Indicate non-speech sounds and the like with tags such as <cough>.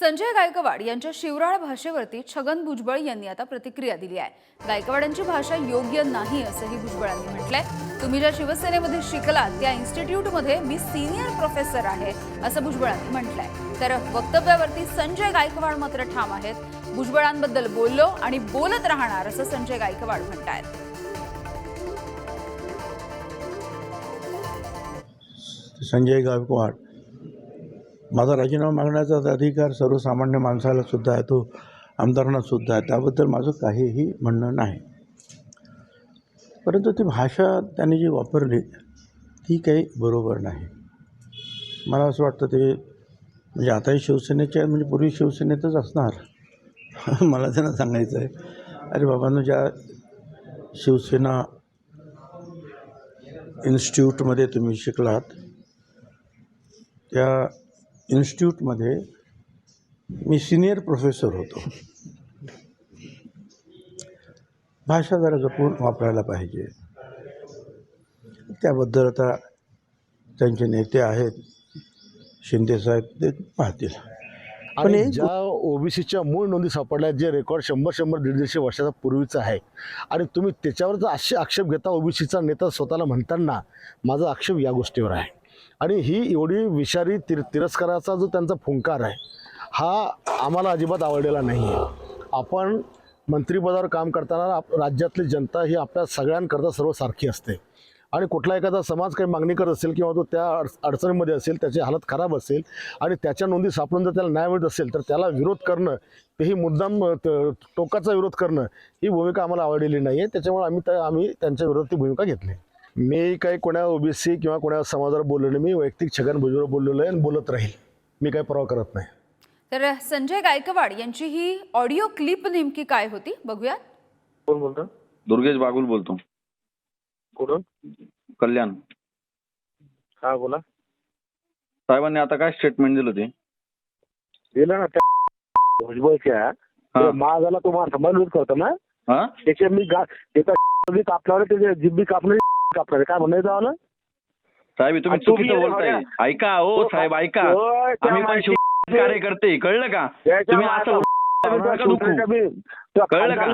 संजय गायकवाड यांच्या शिवराळ भाषेवरती छगन भुजबळ यांनी आता प्रतिक्रिया दिली आहे. गायकवाडांची भाषा योग्य नाही असंही भुजबळांनी म्हटलंय. तुम्ही ज्या शिवसेनेमध्ये शिकलात त्या इन्स्टिट्यूटमध्ये मी सिनियर प्रोफेसर आहे असं भुजबळांनी म्हटलंय. तर वक्तव्यावरती संजय गायकवाड मात्र ठाम आहेत. भुजबळांबद्दल बोललो आणि बोलत राहणार असं संजय गायकवाड म्हणतायत. संजय गायकवाड माझा राजीनामा मागण्याचा अधिकार सर्वसामान्य माणसाला सुद्धा आहे तो आमदारांना सुद्धा आहे. त्याबद्दल माझं काहीही म्हणणं नाही. परंतु ती भाषा त्याने जी वापरली ती काही बरोबर नाही. मला असं वाटतं ते म्हणजे आताही शिवसेनेचे म्हणजे पूर्वी शिवसेनेतच असणार. <laughs> मला त्यांना सांगायचं आहे. अरे बाबांनो ज्या शिवसेना इन्स्टिट्यूटमध्ये तुम्ही शिकलात त्या इन्स्टिट्यूटमध्ये मी सिनियर प्रोफेसर होतो. भाषा जरा जपून वापरायला पाहिजे. त्याबद्दल आता त्यांचे नेते आहेत शिंदेसाहेब ते पाहतील. पण आणि ज्या ओबीसीच्या मूळ नोंदी सापडल्या जे रेकॉर्ड शंभर शंभर दीड दीडशे वर्षाचा पूर्वीचं आहे आणि तुम्ही त्याच्यावरचा असे आक्षेप घेता ओबीसीचा नेता स्वतःला म्हणताना माझा आक्षेप या गोष्टीवर आहे. आणि ही एवढी विषारी तिर तिरस्काराचा जो त्यांचा फुंकार आहे हा आम्हाला अजिबात आवडलेला नाही आहे आपण मंत्रिपदावर काम करताना आप राज्यातली जनता ही आपल्या सगळ्यांकरता सर्व सारखी असते. आणि कुठला एखादा समाज काही मागणी करत असेल किंवा तो त्या अड अडचणीमध्ये असेल त्याची हालत खराब असेल आणि त्याच्या नोंदी सापडून जर त्याला न्याय मिळत असेल तर त्याला विरोध करणं तेही मुद्दाम त- टोकाचा विरोध करणं ही भूमिका आम्हाला आवडलेली नाही आहे त्याच्यामुळे आम्ही त्या आम्ही त्यांच्या विरोधात ती भूमिका घेतली. मी काही कोण्या ओबीसी किंवा कोण्या समाजावर बोललो नाही मी वैयक्तिक छगन भुजबळ बोललेलो आहे आणि बोलत राहील. मी काही परवा करत नाही. तर संजय गायकवाड यांची ही ऑडिओ क्लिप नेमकी काय होती? बघूयात. कोण बोलतो? दुर्गेश बागुल बोलतो. कुठून? कल्याण. हा बोला. साहेबांनी आता काय स्टेटमेंट दिलं ते? दिलं ना त्या भुजबळच्या. हा. तो महागाला तो माझा संबंध करतो ना? हा? त्याच्या मी गा त्याचा बी कापणार आहे, त्याचे जिब्बी कापणार कापणार आहे. काय म्हणायचं आलं साहेब तुम्ही चुकीचं बोलताय. ऐका हो साहेब ऐका आम्ही पण कार्यकर्ते कळलं का तुम्ही असं कळलं का?